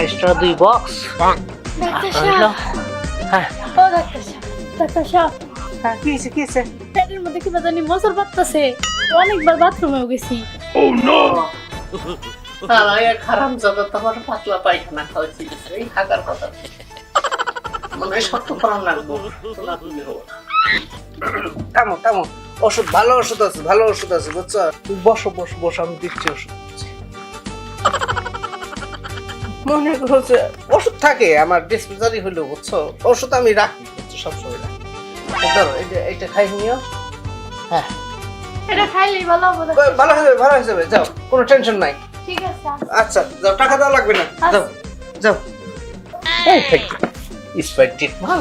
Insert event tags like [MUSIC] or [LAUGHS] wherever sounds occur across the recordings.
বাইশটা দুই box doctor হইল সাহেব হ্যাঁ। ও ডাক্তার সাহেব ডাক্তার সাহেব হ্যাঁ কি হয়েছে কি হয়েছে? পেটের মধ্যে কি জানি মোচর পাততেছে অনেকবার বাথরুমেও গেছি। খারাপ জায়গা তোমার পাতলা পায়খানা খাওয়াচ্ছি এই থাকার কথা। মানে সত্য করার লাগবো। থামো থামো। ওষুধ ভালো ওষুধ আছে ভালো ওষুধ আছে বুঝছ? বসো বসো বসো আমি দিচ্ছি ওষুধ। দিচ্ছি। মনে করো ওষুধ থাকে আমার ডিসপেন্সারি হলেও বুঝছ? ওষুধ আমি রাখি বুঝছ সবসময় রাখি। ধরো এইটা এইটা খাই নিও। হ্যাঁ। এটা খাইলেই ভালো হবে ভালো হয়ে যাবে ভালো হয়ে যাবে যাও কোনো টেনশন নাই। ঠিক আছে। আচ্ছা যাও টাকা দেওয়া লাগবে না। যাও যাও। এই থাক স্পাইট মাল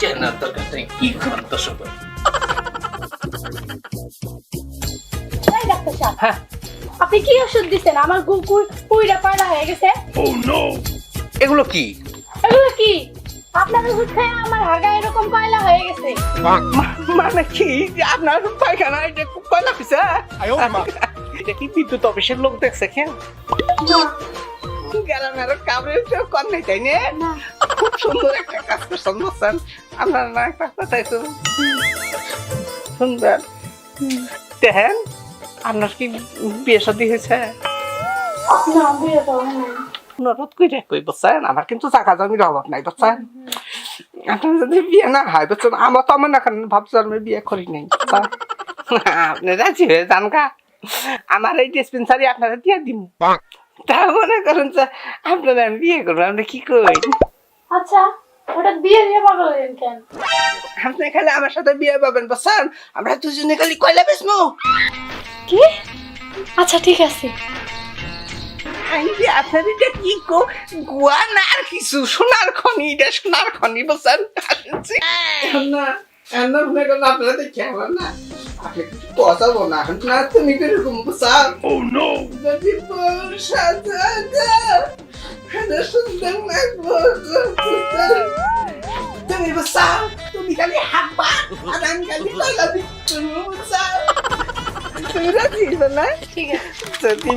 কেন দরকার কি করতো সব এই হ্যাঁ। আপনি কি ওষুধ দিচ্ছেন আমার গু কুইরা পাড়া হয়ে গেছে। এগুলো কি? এগুলো কি? আপনার ওষুধ খেয়ে আমার হাগা এরকম কয়লা হয়ে গেছে। মানে কি? আপনার পায়খানা এটা কয়লা পিসা [LAUGHS] এটা কি বিদ্যুৎ অফিসের লোক দেখছে কেন গেলাম আর কামড়ে কর নেই তাই না? খুব সুন্দর একটা কাজ করছেন বুঝছেন? আপনার না একটা কথাই তো সুন্দর। দেখেন আপনার কি বিয়ে শাদী হয়েছে? না বিয়ে তো হয় নাই। অনুরোধ করে কই বুঝছেন আমার কিন্তু টাকা জমির অভাব নাই বুঝছেন আপনার যদি বিয়ে না হয় বুঝছেন আমার তো আমার না কারণ ভাবছেন আমি বিয়ে করি নাই? আপনি রাজি হয়ে যান গা। আমার এই ডিসপেন্সারি আপনারা দিয়ে দিন তা মনে করেন যে আপনারা আমি বিয়ে করব আপনি কি কই আচ্ছা ওটা বিয়ে নিয়ে পাগল কেন? আপনি খালি আমার সাথে বিয়ে পাবেন বুঝছেন আমরা দুজনে খালি কয়লা বেসমো কি? আচ্ছা ঠিক আছে। আই যে আপনার এটা কি গো গুয়া না আর কিছু সোনার খনি এটা সোনার খনি না এমন মনে করেন আপনারা দেখে আমার না। আপনি না না তুমি কীরকম বুঝান ও নো যদি বল সাজাটা এটা সুন্দর লাগবো তুমি বুঝাও তুমি খালি হাঁপা আর আমি খালি লাগা দিচ্ছি বুঝাও তুমি না ঠিক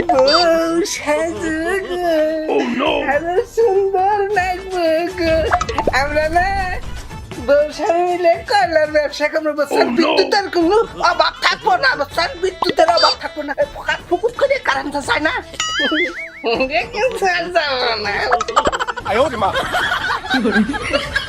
বউ সাজুগো আরও সুন্দর লাগবে গো আমরা না বউ স্বামী মিলে কয়লার ব্যবসা করব বসান বিদ্যুতের কোনো অভাব থাকব না বসান বিদ্যুতের অভাব থাকব না। ফোকাট ফুকুট করে কারেন্ট যায় না। [LAUGHS] দেখেন যাব না। [LAUGHS]